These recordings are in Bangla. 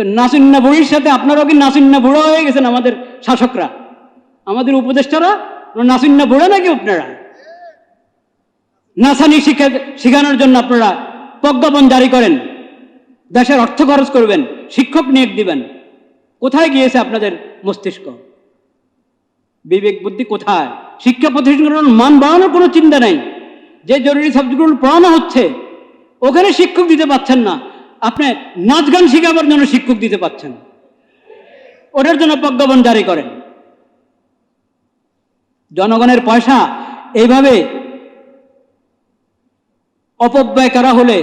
তো নাসিন্না বুড়ির সাথে আপনারাও কি নাসিন্না বুড়ো হয়ে গেছেন আমাদের শাসকরা? আমাদের উপদেষ্টারা? নাসিন্না বুড়ো নাকি আপনারা? নাসানি শিক্ষা শেখানোর জন্য আপনারা প্রজ্ঞাপন জারি করেন। দেশের অর্থ খরচ করবেন, শিক্ষক নিয়োগ দিবেন। কোথায় গিয়েছে আপনাদের মস্তিষ্ক? বিবেক বুদ্ধি কোথায়? শিক্ষা প্রতিষ্ঠানগুলোর মান বাড়ানোর কোনো চিন্তা নাই। যে জরুরি সাবজেক্টগুলো পড়ানো হচ্ছে, ওখানে শিক্ষক দিতে পারছেন না। আপনি নাচ গান শেখাবার জন্য শিক্ষক দিতে পাচ্ছেন। ওটার জন্য প্রজ্ঞাপন জারি করেন। জনগণের পয়সা এইভাবে অপব্যয় করা হলে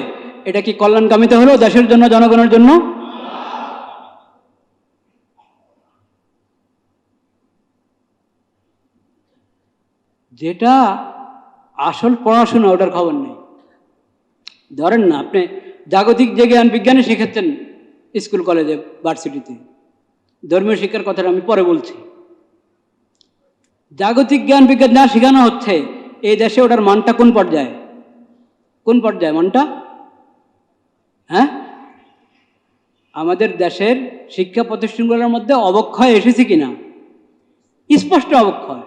এটা কি কল্যাণকামিতে হলো দেশের জন্য, জনগণের জন্য? যেটা আসল পড়াশোনা, ওটার খবর নেই। ধরেন না, আপনি জাগতিক যে জ্ঞান বিজ্ঞানে শিখাচ্ছেন স্কুল, কলেজে, ভার্সিটিতে। ধর্মীয় শিক্ষার কথাটা আমি পরে বলছি। জাগতিক জ্ঞান বিজ্ঞান যা শেখানো হচ্ছে, এই দেশে ওটার মানটা কোন পর্যায়ে? কোন পর্যায়ে মানটা? হ্যাঁ? আমাদের দেশের শিক্ষা প্রতিষ্ঠানগুলোর মধ্যে অবক্ষয় এসেছে কিনা? স্পষ্ট অবক্ষয়।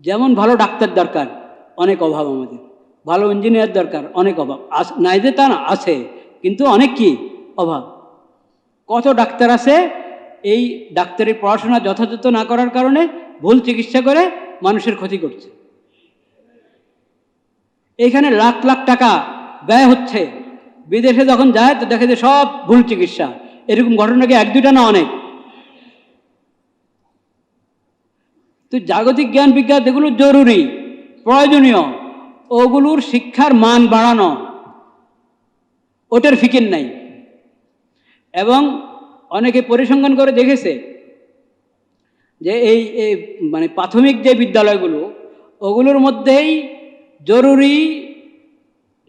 যেমন ভালো ডাক্তার দরকার, অনেক অভাব আমাদের। ভালো ইঞ্জিনিয়ার দরকার, অনেক অভাব। আস- নাই যে তা না, আছে। কিন্তু অনেক কি? অভাব। কত ডাক্তার আছে, এই ডাক্তারের পড়াশোনা যথাযথ না করার কারণে ভুল চিকিৎসা করে মানুষের ক্ষতি করছে। এইখানে লাখ লাখ টাকা ব্যয় হচ্ছে। বিদেশে যখন যায়, তো দেখে যে সব ভুল চিকিৎসা। এরকম ঘটনা কি এক দুইটা না অনেক? তো জাগতিক জ্ঞান বিজ্ঞান এগুলো জরুরি, প্রয়োজনীয়। ওগুলোর শিক্ষার মান বাড়ানো, ওটার ফিকির নাই। এবং অনেকে পরিসংখ্যান করে দেখেছে যে এই মানে প্রাথমিক যে বিদ্যালয়গুলো, ওগুলোর মধ্যেই জরুরি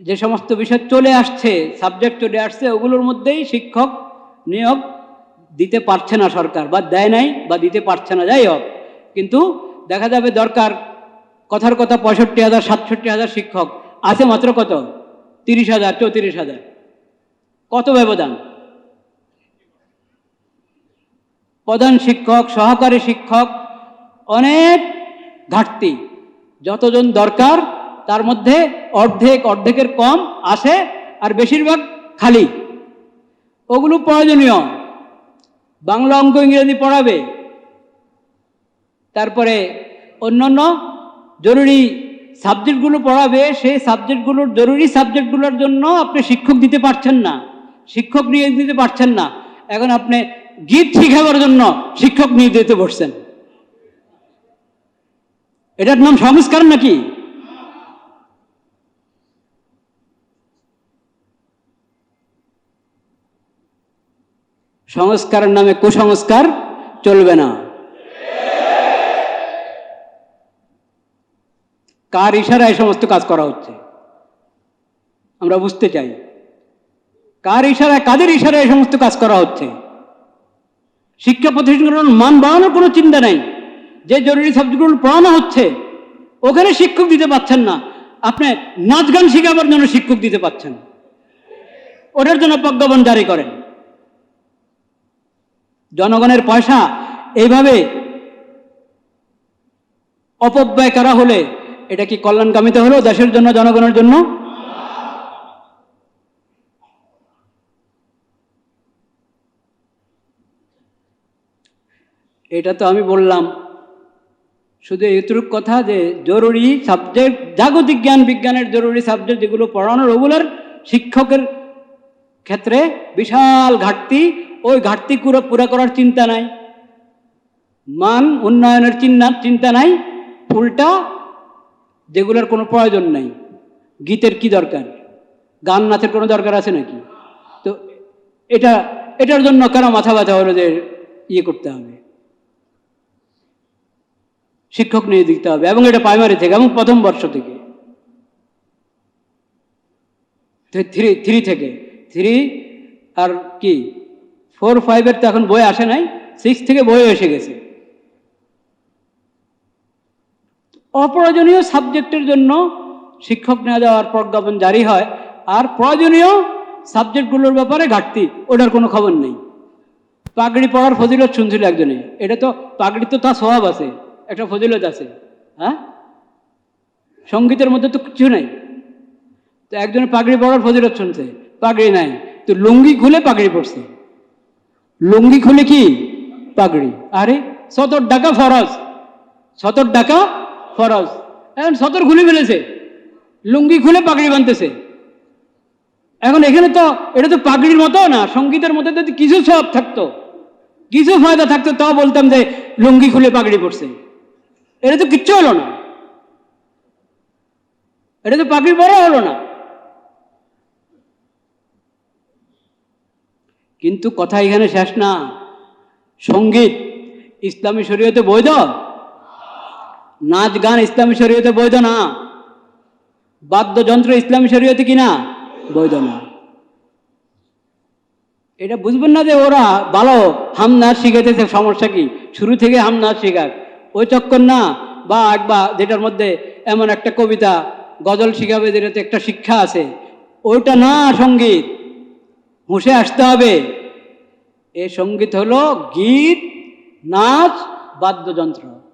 যে সমস্ত বিষয় চলে আসছে সাবজেক্ট চলে আসছে, ওগুলোর মধ্যেই শিক্ষক নিয়োগ দিতে পারছে না সরকার, বা দেয় নাই বা দিতে পারছে না, যাই হোক। কিন্তু দেখা যাবে দরকার কথার কথা পঁয়ষট্টি হাজার, সাতষট্টি হাজার শিক্ষক। আছে মাত্র কত? তিরিশ হাজার, চৌত্রিশ হাজার। কত ব্যবধান? প্রধান শিক্ষক, সহকারী শিক্ষক, অনেক ঘাটতি। যতজন দরকার, তার মধ্যে অর্ধেক, অর্ধেকের কম আসে আর বেশিরভাগ খালি। ওগুলো প্রয়োজনীয়। বাংলা অঙ্ক ইংরেজি পড়াবে। তারপরে অন্যান্য জরুরি সাবজেক্টগুলো পড়াবে, সেই সাবজেক্টগুলোর জরুরি সাবজেক্টগুলোর জন্য আপনি শিক্ষক দিতে পারছেন না। শিক্ষক নিয়ে দিতে পারছেন না। এখন আপনি গীত শিখাবার জন্য শিক্ষক নিয়ে দিতে বসছেন। এটার নাম সংস্কার নাকি? সংস্কারের নামে কুসংস্কার চলবে না। কার ইশারায় সমস্ত কাজ করা হচ্ছে? আমরা বুঝতে চাই। কার ইশারায়, কাদের ইশারায় সমস্ত কাজ করা হচ্ছে? শিক্ষা প্রতিষ্ঠানগুলোর মান বাড়ানোর কোনো চিন্তা নাই। যে জরুরি সাবজেক্টগুলো পড়ানো হচ্ছে, ওখানে শিক্ষক দিতে পাচ্ছেন না। আপনি নাচ গান শেখাবার জন্য শিক্ষক দিতে পাচ্ছেন। ওটার জন্য প্রজ্ঞাপন জারি করেন। জনগণের পয়সা এইভাবে অপব্যয় করা হলে এটা কি কল্যাণকামিতে হলো, দেশের জন্য, জনগণের জন্য? এটা তো আমি বললাম। শুধু এতটুক কথা যে জরুরি সাবজেক্ট জাগতিক জ্ঞান, বিজ্ঞানের জরুরি সাবজেক্ট যেগুলো পড়ানোর ওগুলোর শিক্ষকের ক্ষেত্রে বিশাল ঘাটতি, ওই ঘাটতি পুরো করার চিন্তা নাই। মান, উন্নয়নের চিন্তা চিন্তা নাই। উল্টা যেগুলোর কোনো প্রয়োজন নাই। গীতের কি দরকার? গান নাচের কোনো দরকার আছে নাকি? তো এটা, এটার জন্য কেন মাথা ব্যথা হলো যে ইয়ে করতে হবে? শিক্ষক নিয়ে দিতে হবে এবং এটা প্রাইমারি থেকে এবং প্রথম বর্ষ থেকে। থ্রি থ্রি থেকে। থ্রি আর কি? ফোর ফাইভের তো এখন বই আসে নাই। সিক্স থেকে বই এসে গেছে। অপ্রয়োজনীয় সাবজেক্টের জন্য শিক্ষক না দেওয়ার প্রজ্ঞাপন জারি হয়, আর প্রয়োজনীয় সাবজেক্টগুলোর ব্যাপারে ঘাটতি, ওটার কোনো খবর নেই। পাগড়ি পড়ার ফজিলত শুনছিল একজনে এটা তো পাগড়ি তো তার স্বভাব আছে, একটা ফজিলত আছে হ্যাঁ? সঙ্গীতের মধ্যে তো কিছু নাই। তো একজনে পাগড়ি পড়ার ফজিলত শুনছে, পাগড়ি নাই, তো লুঙ্গি খুলে পাগড়ি পড়ছে লুঙ্গি খুলে কি? পাগড়ি। আরে, সতর টাকা ফরজ, সতর টাকা ফরজ। এখন সতর খুলে ফেলেছে। লুঙ্গি খুলে পাগড়ি বানতেছে এখন এখানে তো এটা তো পাগড়ির মতো না, সঙ্গীতের মধ্যে যদি কিছু সব থাকতো। কিছু ফায়দা থাকতো, তাও বলতাম যে লুঙ্গি খুলে পাগড়ি পড়ছে এটা তো কিচ্ছু হলো না। এটা তো পাগড়ি বড় হলো না। কিন্তু কথা এখানে শেষ না। সংগীত ইসলামী শরীয়তে বৈধ? নাচ গান ইসলামী শরীয়তে বৈধ না। বাদ্যযন্ত্র ইসলামী শরীয়তে কিনা বৈধ না। এটা বুঝবেন না যে ওরা ভালো হাম নাচ শিখাইতেছে, সমস্যা কি? শুরু থেকে হাম নাচ শেখাক। ওই চক্কর না। বা একবা যেটার মধ্যে এমন একটা কবিতা গজল শিখাবে যেটাতে একটা শিক্ষা আছে। ওইটা না সংগীত। হুঁশে আসতে হবে। এ সংগীত হলো গীত, নাচ, বাদ্যযন্ত্র।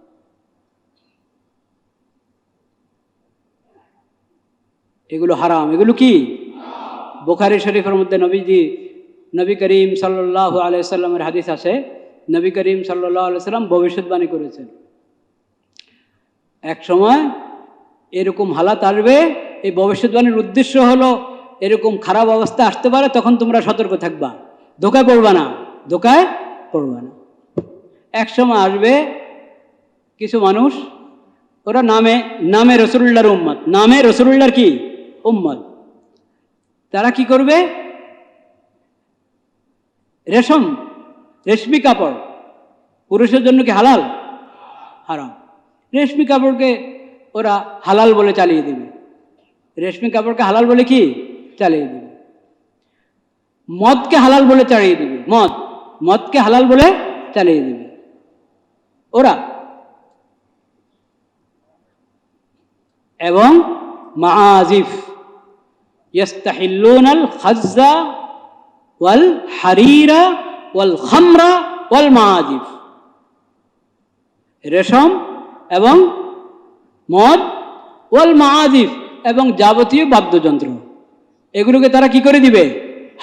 এগুলো হারাম। এগুলো কি? বোখারি শরীফের মধ্যে নবীজি, নবী করিম সাল্লাহ আলাইসাল্লামের হাদিস আছে, নবী করিম সাল্লাহ আলাইসাল্লাম ভবিষ্যৎবাণী করেছেন। এক সময় এরকম হালাত আসবে, এই ভবিষ্যৎবাণীর উদ্দেশ্য হলো এরকম খারাপ অবস্থা আসতে পারে, তখন তোমরা সতর্ক থাকবা। ধোকায় পড়বা না, ধোকায় পড়বা না। এক সময় আসবে কিছু মানুষ, ওরা নামে নামে রসুল্লাহর উম্মত। নামে রসুল্লাহর কি? উম্মত। তারা কি করবে? রেশম, রেশমি কাপড়। পুরুষের জন্য কি হালাল? হারাম। রেশমি কাপড়কে ওরা হালাল বলে চালিয়ে দেবে। রেশমি কাপড়কে হালাল বলে কি? চালিয়ে দেবে। মদকে হালাল বলে চালিয়ে দেবে। মদ। মদকে হালাল বলে চালিয়ে দেবে। ওরা এবং মাআজিফ ইয়াস্তাহিল্লুনাল খাজ্জা ওয়াল হারিরা ওয়াল খামরা ওয়াল রেশম এবং মদ ওয়াল মাআজিফ এবং যাবতীয় বাদ্যযন্ত্র। এগুলোকে তারা কি করে দিবে?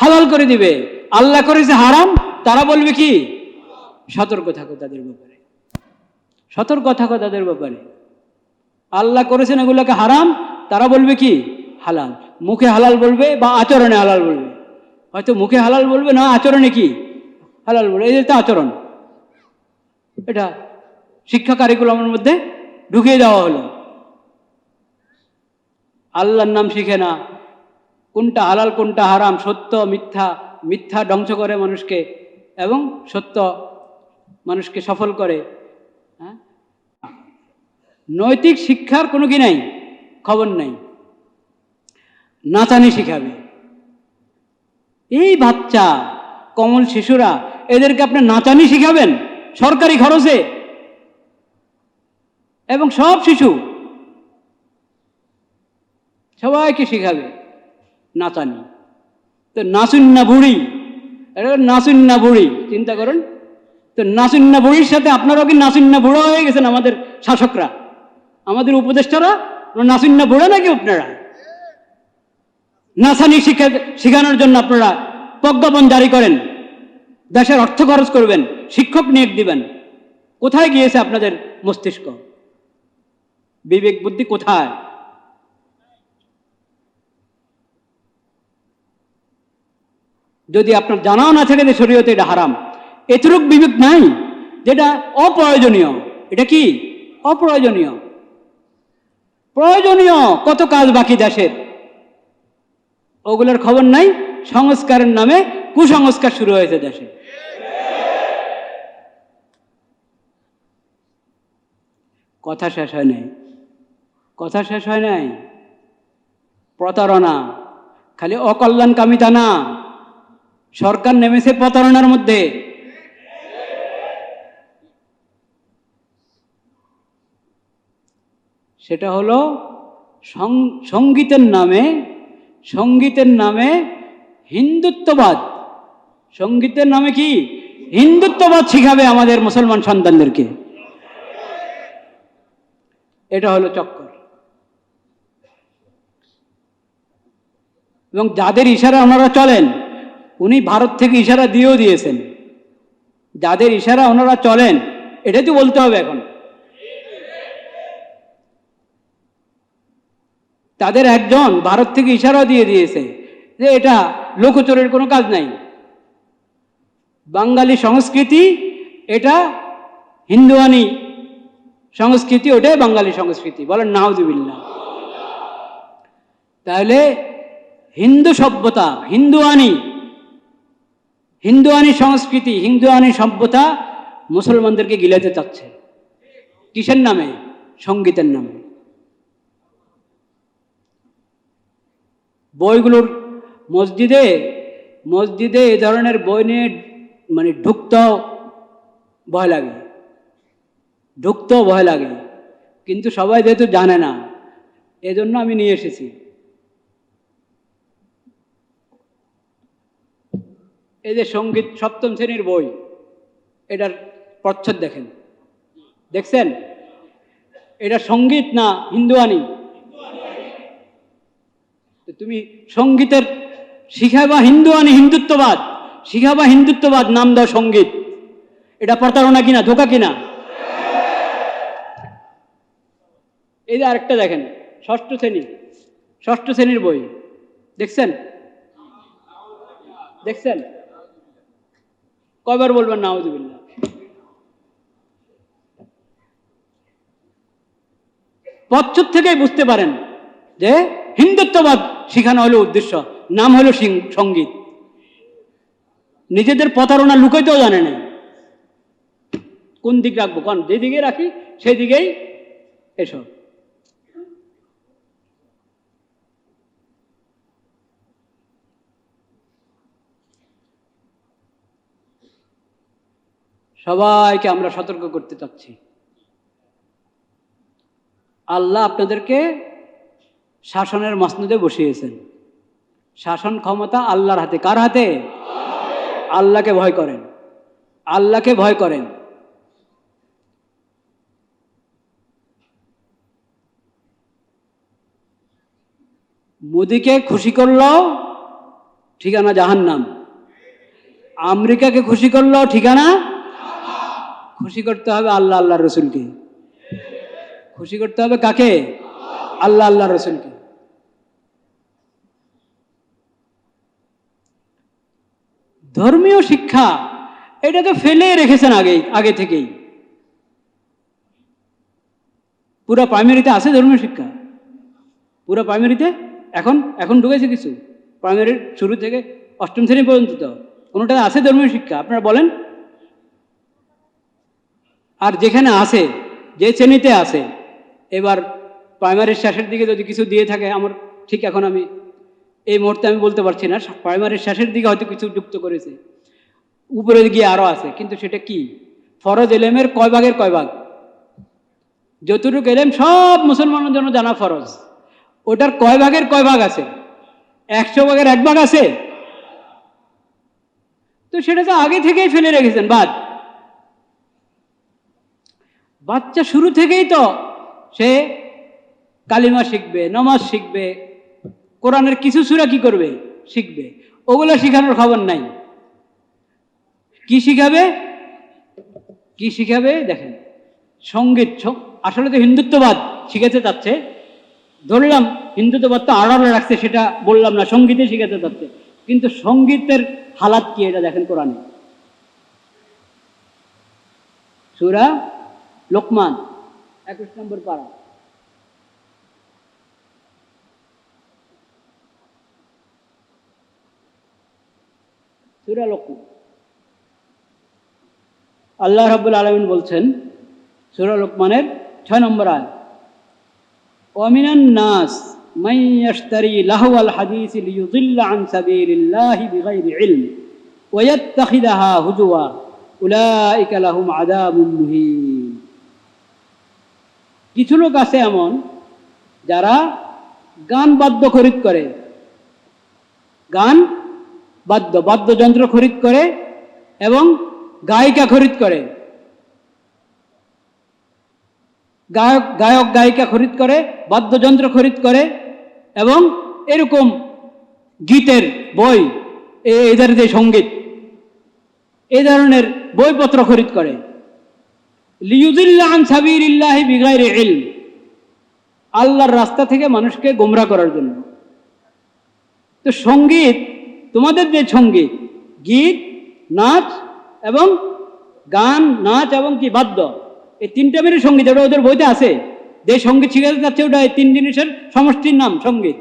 হালাল করে দিবে। আল্লাহ করেছে হারাম, তারা বলবে কি? সতর্ক থাকো তাদের ব্যাপারে। সতর্ক থাকো তাদের ব্যাপারে। আল্লাহ করেছেন এগুলোকে হারাম, তারা বলবে কি? হালাল। মুখে হালাল বলবে বা আচরণে হালাল বলবে? হয়তো মুখে হালাল বলবে, না, আচরণে কি? হালাল বলবে, এই তো আচরণ। এটা শিক্ষা কারিকুলামের মধ্যে ঢুকিয়ে দেওয়া হলো। আল্লাহর নাম শিখে না। কোনটা হালাল, কোনটা হারাম, সত্য, মিথ্যা মিথ্যা ধ্বংস করে মানুষকে এবং সত্য মানুষকে সফল করে। হ্যাঁ? নৈতিক শিক্ষার কোনো কি নাই? খবর নাই। নাচানি শিখাবে। এই বাচ্চা, কমল শিশুরা, এদেরকে আপনি নাচানি শিখাবেন সরকারি খরচে। এবং সব শিশু সবাইকে শিখাবে নাচানি। তো নাচুন্না বুড়ি, এটা নাচুন্না বুড়ি, চিন্তা করেন। তো নাচুন্না বুড়ির সাথে আপনারাও কি নাচুন্না বুড়ো হয়ে গেছেন আমাদের শাসকরা? আমাদের উপদেষ্টারা নাচুন্না বুড়ো নাকি আপনারা? নাসানি শিক্ষা শেখানোর জন্য আপনারা প্রজ্ঞাপন জারি করেন। দেশের অর্থ খরচ করবেন, শিক্ষক নিয়োগ দিবেন। কোথায় গিয়েছে আপনাদের মস্তিষ্ক? বিবেক বুদ্ধি কোথায়? যদি আপনার জানাও না থাকে যে শরীয়তে এটা হারাম, এতটুক বিবেক নাই যেটা অপ্রয়োজনীয়। এটা কি? অপ্রয়োজনীয়। প্রয়োজনীয় কত কাজ বাকি দেশের? ওগুলোর খবর নাই, সংস্কারের নামে কুসংস্কার শুরু হয়েছে দেশে। কথা শেষ হয় নাই। কথা শেষ হয় নাই। প্রতারণা, খালি অকল্যাণকামিতা না। সরকার নেমেছে প্রতারণার মধ্যে। সেটা হলো সঙ্গীতের নামে সঙ্গীতের নামে হিন্দুত্ববাদ। সঙ্গীতের নামে কি? হিন্দুত্ববাদ শিখাবে আমাদের মুসলমান সন্তানদেরকে। এটা হলো চক্কর। এবং যাদের ইশারা ওনারা চলেন, উনি ভারত থেকে ইশারা দিয়েও দিয়েছেন। যাদের ইশারা ওনারা চলেন এটাই তো বলতে হবে এখন। তাদের একজন ভারত থেকে ইশারা দিয়ে দিয়েছে যে এটা লোকচরের কোনো কাজ নাই। বাঙালি সংস্কৃতি এটা হিন্দুয়ানি সংস্কৃতি, ওটাই বাঙালি সংস্কৃতি। বলেন, নাউজুবিল্লাহ। তাহলে হিন্দু সভ্যতা, হিন্দুয়ানি হিন্দুয়ানি সংস্কৃতি, হিন্দুয়ানি সভ্যতা মুসলমানদেরকে গিলাতে চাচ্ছে। কিসের নামে? সঙ্গীতের নামে। বইগুলোর মসজিদে মসজিদে এ ধরনের বই নিয়ে মানে ঢুকতেও ভয় লাগে। ঢুকতেও ভয় লাগে। কিন্তু সবাই যেহেতু জানে না, এজন্য আমি নিয়ে এসেছি। এই যে সংগীত, সপ্তম শ্রেণির বই, এটার প্রচ্ছদ দেখেন। দেখছেন? এটা সংগীত না হিন্দুয়ানি? তুমি সঙ্গীতের শিখাবা আনি হিন্দুত্ববাদ শিখাবা হিন্দুত্ববাদ নাম দাও সংগীত। এটা প্রতারণা কিনা, ধোকা কিনা? এই যে আরেকটা দেখেন, ষষ্ঠ শ্রেণি, ষষ্ঠ শ্রেণির বই, দেখছেন? দেখছেন? কয়বার বলবেন নাউজুবিল্লাহ? পশ্চাৎ থেকেই বুঝতে পারেন যে হিন্দুত্ববাদ শিখানো হলো উদ্দেশ্য। নাম হলো সংগীত। নিজেদের প্রতারণা লুকাইতেও জানে না কোন দিক রাখব? কোন? যেদিকে রাখি সেই দিকেই এসব সবাইকে আমরা সতর্ক করতে চাচ্ছি। আল্লাহ আপনাদেরকে শাসনের মসনদে বসিয়েছেন। শাসন ক্ষমতা আল্লাহর হাতে। কার হাতে? আল্লাহকে ভয় করেন। আল্লাহকে ভয় করেন। মোদিকে খুশি করল ঠিকানা জাহান্নাম। আমেরিকাকে খুশি করল ঠিকানা খুশি করতে হবে আল্লাহ আল্লাহ রসুলকে। খুশি করতে হবে কাকে? আল্লাহ আল্লাহ রসুলকে। ধর্মীয় শিক্ষা, এটা তো ফেলে রেখেছেন আগেই, আগে থেকেই। পুরো প্রাইমারিতে আছে ধর্মীয় শিক্ষা? পুরা প্রাইমারিতে এখন এখন ঢুকেছে কিছু? প্রাইমারির শুরু থেকে অষ্টম শ্রেণি পর্যন্ত তো। কোনোটা আছে ধর্মীয় শিক্ষা? আপনারা বলেন। আর যেখানে আছে, যে শ্রেণীতে আছে, এবার প্রাইমারির শেষের দিকে যদি কিছু দিয়ে থাকে, আমার ঠিক এখন আমি এই মুহূর্তে আমি বলতে পারছি না প্রাইমারির শেষের দিকে হয়তো কিছু যুক্ত করেছে। উপরে গিয়ে আরও আছে, কিন্তু সেটা কি? ফরজ এলেমের কয় ভাগের কয় ভাগ? যতটুকু এলেম, সব মুসলমানের জন্য জানা ফরজ। ওটার কয় ভাগের কয় ভাগ আছে? একশো ভাগের এক ভাগ আছে? তো সেটা তো আগে থেকেই ফেলে রেখেছেন, বাদ। বাচ্চা শুরু থেকেই তো সে কালিমা শিখবে, নমাজ শিখবে কোরআনের কিছু সুরা কি করবে? শিখবে। ওগুলো শিখানোর খবর নাই। কি শিখাবে? কি শিখাবে? দেখেন। সংগীত আসলে তো হিন্দুত্ববাদ শিখাতে চাচ্ছে ধরলাম, হিন্দুত্ববাদ তো আড়ালে রাখছে, সেটা বললাম না সঙ্গীতে শিখাতে চাচ্ছে কিন্তু সঙ্গীতের হালাত কি এটা দেখেন কোরআনে। সুরা লোকমান, একুশ নম্বর পাড়া সুরা লোকমান আল্লাহ রাব্বুল আলমিন বলছেন সুরা লোকমানের ছয় নম্বর আয় ومن الناس من يشتري لهو الحديث ليضل عن سبيل الله بغير علم ويتخذها هزوا أولئك لهم عذاب مهين কিছু লোক আছে এমন যারা গান বাদ্য খরিদ করে গান বাদ্য, বাদ্যযন্ত্র খরিদ করে এবং গায়িকা খরিদ করে। গায়ক গায়ক, গায়িকা খরিদ করে, বাদ্যযন্ত্র খরিদ করে এবং এরকম গীতের বই, এ- এদের যে সংগীত, এই ধরনের বইপত্র খরিদ করে। লিউজিল্লাহ আন সাবিরিল্লাহি বিগাইরে আল্লাহর রাস্তা থেকে মানুষকে গোমরা করার জন্য। তো সংগীত তোমাদের যে সংগীত গীত, নাচ এবং গান, নাচ এবং কি বাদ্য, এই তিনটা মিলে সংগীত ওটা ওদের বইতে আছে, যে সংগীত শিখাতে যাচ্ছে ওটা এই তিন জিনিসের সমষ্টির নাম, সংগীত।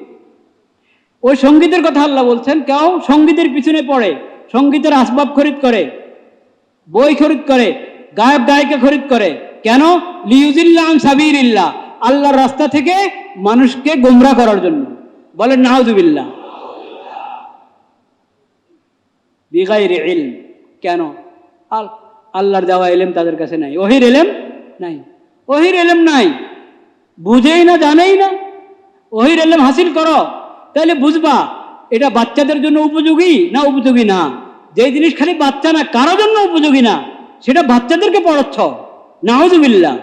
ওই সঙ্গীতের কথা আল্লাহ বলছেন, কেউ সঙ্গীতের পিছনে পড়ে, সঙ্গীতের আসবাব খরিদ করে, বই খরিদ করে, গায়ক, গায়িকা খরিদ করে, কেন? লিউজিল্লাহ সাবিরিল্লাহ আল্লাহর রাস্তা থেকে মানুষকে গোমরা করার জন্য। বলেন নাহজুবিল্লাহ বিগাইরে ইলম। কেন? আল আল্লাহর দেওয়া এলেম তাদের কাছে নাই। ওহির এলেম নাই। ওহির এলেম নাই। বুঝেই না, জানেই না। ওহির এলেম হাসিল করো। তাহলে বুঝবা, এটা বাচ্চাদের জন্য উপযোগী না উপযোগী না? যে জিনিস খালি বাচ্চা না কারোর জন্য উপযোগী না, সেটা বাচ্চাদেরকে পড়াচ্ছ। নাহজুবিল্লাহ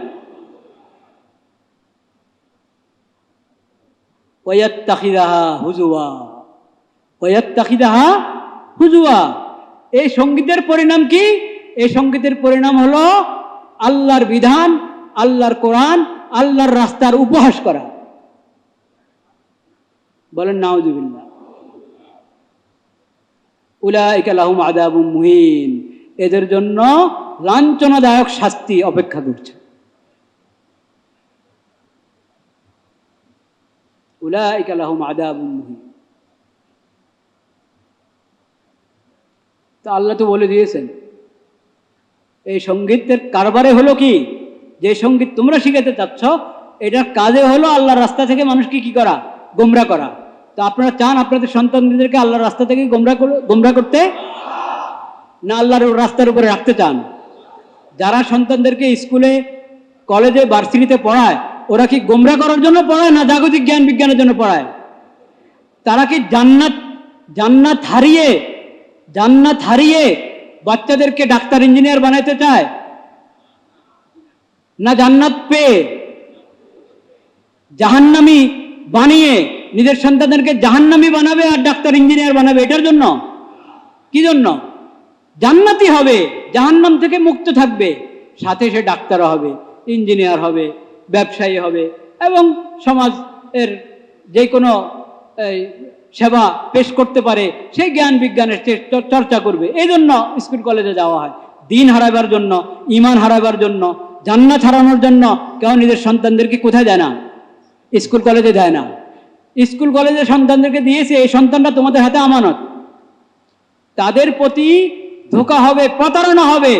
ওয়াত্তাখিদাহা হুজুয়া ওয়াত্তাখিদাহা হুজুয়া, এই সঙ্গীতের পরিণাম কি? এই সঙ্গীতের পরিণাম হলো আল্লাহর বিধান, আল্লাহর কোরআন, আল্লাহর রাস্তার উপহাস করা। বলেন, নাউজুবিল্লাহ। উলাইকা লাহুম আদাবুম মুহিন। এদের জন্য লাঞ্ছনাদায়ক শাস্তি অপেক্ষা করছে। উলাইকা লাহুম আদাবুম মুহিন। তো আল্লাহ তো বলে দিয়েছেন। এই সঙ্গীতের কারবারে হলো কি? যে সংগীত তোমরা শিখাতে চাচ্ছ, এটার কাজে হলো আল্লাহর রাস্তা থেকে মানুষকে কি করা? গোমরা করা। তো আপনারা চান আপনাদের সন্তানদেরকে আল্লাহর রাস্তা থেকে গোমরা গোমরা করতে? না আল্লাহর রাস্তার উপরে রাখতে চান? যারা সন্তানদেরকে স্কুলে, কলেজে, ভার্সিটিতে পড়ায়, ওরা কি গোমরা করার জন্য পড়ায় না জাগতিক জ্ঞান বিজ্ঞানের জন্য পড়ায়? তারা কি জান্নাত জান্নাত হারিয়ে জান্নাত হারিয়ে বাচ্চাদেরকে ডাক্তার, ইঞ্জিনিয়ার বানাইতে চায়? না জান্নাত পেয়ে জাহান্নামি বানিয়ে নিজের সন্তানদেরকে জাহান্নামি বানাবে আর ডাক্তার, ইঞ্জিনিয়ার বানাবে? এটার জন্য? কি জন্য? জান্নাতি হবে, জাহান্নাম থেকে মুক্ত থাকবে, সাথে সে ডাক্তার হবে, ইঞ্জিনিয়ার হবে, ব্যবসায়ী হবে এবং সমাজ এর যে কোনো সেবা পেশ করতে পারে সেই জ্ঞান বিজ্ঞানের চর্চা করবে। এই জন্য স্কুল কলেজে যাওয়া হয়। দিন হারাবার জন্য, ইমান হারাবার জন্য, জান্নাত হারানোর জন্য কেউ নিজের সন্তানদেরকে কোথায় দেয় না? স্কুল কলেজে দেয় না। স্কুল কলেজে সন্তানদেরকে দিয়েছে, এই সন্তানটা তোমাদের হাতে আমানত। তাদের প্রতি ধোকা হবে, প্রতারণা হবে।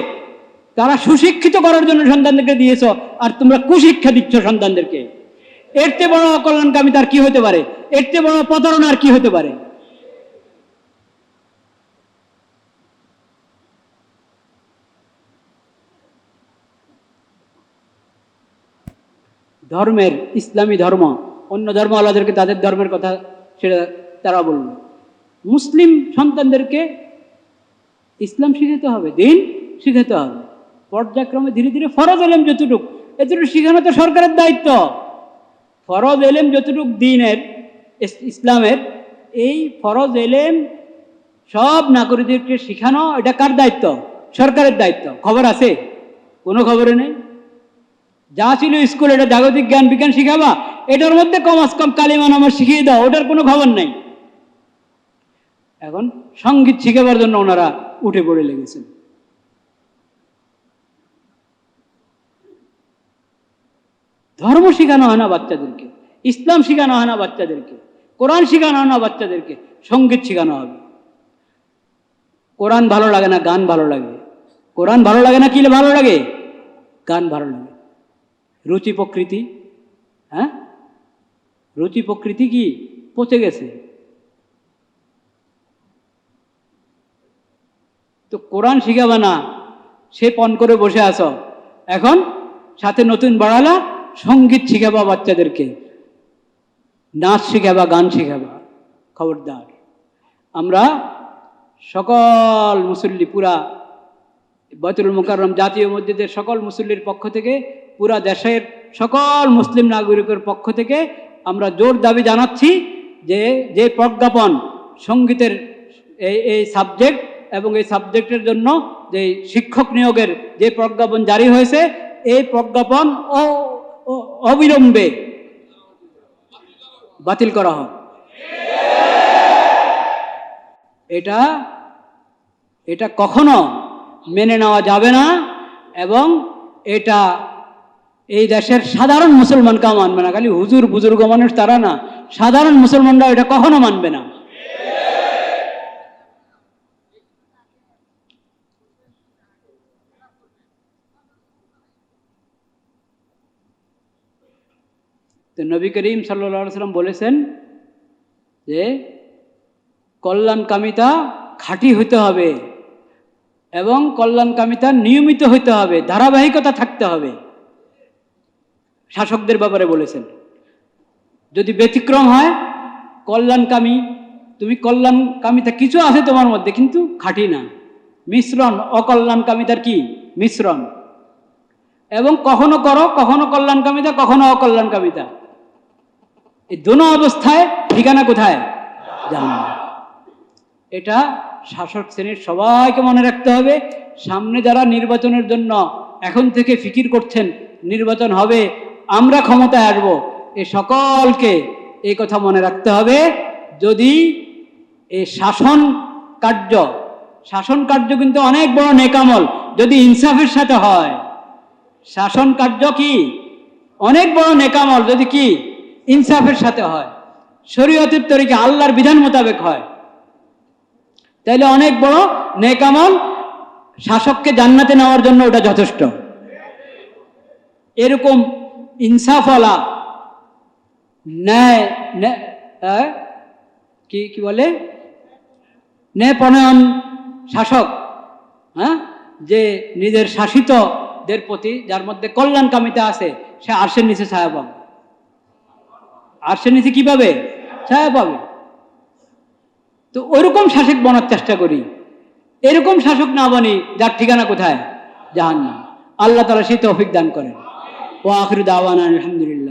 তারা সুশিক্ষিত করার জন্য সন্তানদেরকে দিয়েছ, আর তোমরা কুশিক্ষা দিচ্ছ সন্তানদেরকে। এর চেয়ে বড় অকল্যাণকামী তার কি হতে পারে? এর চেয়ে বড় প্রতারণা আর কি হতে পারে? ধর্মের ইসলামী ধর্ম, অন্য ধর্ম আলাদাদেরকে তাদের ধর্মের কথা সেটা তারা বলল। মুসলিম সন্তানদেরকে ইসলাম শিখাতে হবে, দিন শিখাতে হবে। পর্যায়ক্রমে ধীরে ধীরে ফরজ এলেম যতটুকু, এতটুকু শিখানো তো সরকারের দায়িত্ব। ফরজ এলেম যতটুক দিনের ইসলামের, এই ফরজ এলেম সব নাগরিকদেরকে শিখানো, এটা কার দায়িত্ব? সরকারের দায়িত্ব। খবর আছে? কোনো খবরে নেই? যা ছিল স্কুল, এটা জাগতিক জ্ঞান বিজ্ঞান শিখাবা? এটার মধ্যে কম কমাস কম কালিমা নামাজ শিখিয়ে দাও, ওটার কোনো খবর নেই। এখন সংগীত শিখাবার জন্য ওনারা উঠে পড়ে লেগেছেন। ধর্ম শেখানো হয় না বাচ্চাদেরকে, ইসলাম শেখানো হয় না বাচ্চাদেরকে, কোরআন শেখানো হয় না বাচ্চাদেরকে, সংগীত শেখানো হবে। কোরআন ভালো লাগে না, গান ভালো লাগে। কোরআন ভালো লাগে না, কি ভালো লাগে? গান ভালো লাগে। রুচি প্রকৃতি হ্যাঁ? রুচি প্রকৃতি কি? পচে গেছে। তো কোরআন শিখাবে না, সে পণ করে বসে আছো। এখন সাথে নতুন বাড়ালা সংগীত শিখাবা বাচ্চাদেরকে, নাচ শিখাবা, গান শিখাবা। খবরদার। আমরা সকল মুসল্লি, পুরা বয়তুল মুকাররম জাতীয় মসজিদের সকল মুসল্লির পক্ষ থেকে, পুরা দেশের সকল মুসলিম নাগরিকের পক্ষ থেকে আমরা জোর দাবি জানাচ্ছি যে যে প্রজ্ঞাপন সঙ্গীতের এই এই সাবজেক্ট এবং এই সাবজেক্টের জন্য যে শিক্ষক নিয়োগের যে প্রজ্ঞাপন জারি হয়েছে, এই প্রজ্ঞাপন অ- অবিলম্বে বাতিল করা হোক। এটা এটা কখনো মেনে নেওয়া যাবে না এবং এটা এই দেশের সাধারণ মুসলমানকেও মানবে না। খালি হুজুর, বুজুর্গ মানুষ তারা না, সাধারণ মুসলমানরা এটা কখনো মানবে না। তো নবী করিম সাল্লা সাল্লাম বলেছেন যে কল্যাণকামিতা খাঁটি হতে হবে এবং কল্যাণকামিতা নিয়মিত হতে হবে, ধারাবাহিকতা থাকতে হবে। শাসকদের ব্যাপারে বলেছেন। যদি ব্যতিক্রম হয়, কল্যাণকামী, তুমি কল্যাণকামিতা কিছু আছে তোমার মধ্যে, কিন্তু খাঁটি না। মিশ্রণ, অকল্যাণকামিতার কি? মিশ্রণ। এবং কখনো করো, কখনো কল্যাণকামিতা, কখনো অকল্যাণকামিতা। এই দোনো অবস্থায় ঠিকানা কোথায়? জাহান্নাম। এটা শাসক শ্রেণির সবাইকে মনে রাখতে হবে, সামনে যারা নির্বাচনের জন্য এখন থেকে ফিকির করছেন, নির্বাচন হবে, আমরা ক্ষমতায় আসব। এ সকলকে এই কথা মনে রাখতে হবে, যদি এই শাসন কার্য শাসন কার্য কিন্তু অনেক বড় নেকামল, যদি ইনসাফের সাথে হয়, শাসন কার্য কি? অনেক বড় নেকামল, যদি কি? ইনসাফের সাথে হয়। শরীয়তের তরিকে আল্লাহর বিধান মোতাবেক হয়। তাইলে অনেক বড় নেকামল শাসককে জান্নাতে নেওয়ার জন্য ওটা যথেষ্ট। এরকম ইনসাফওয়ালা ন্যায়, ন্যায়-? কি কি বলে? ন্যায়পরায়ণ শাসক হ্যাঁ? যে নিজের শাসিতদের প্রতি, যার মধ্যে কল্যাণকামিতা আছে, সে আর্শের নিচে পাবে। আর্শের নিচে কি পাবে ছায়া পাবে। তো ওরকম শাসক বনার চেষ্টা করি। এরকম শাসক না বানি, যার ঠিকানা কোথায়? জাহান্নাম। আল্লাহ তালা সেই তৌফিক দান করেন। ও আখরুদ আওয়ান আলহামদুলিল্লাহ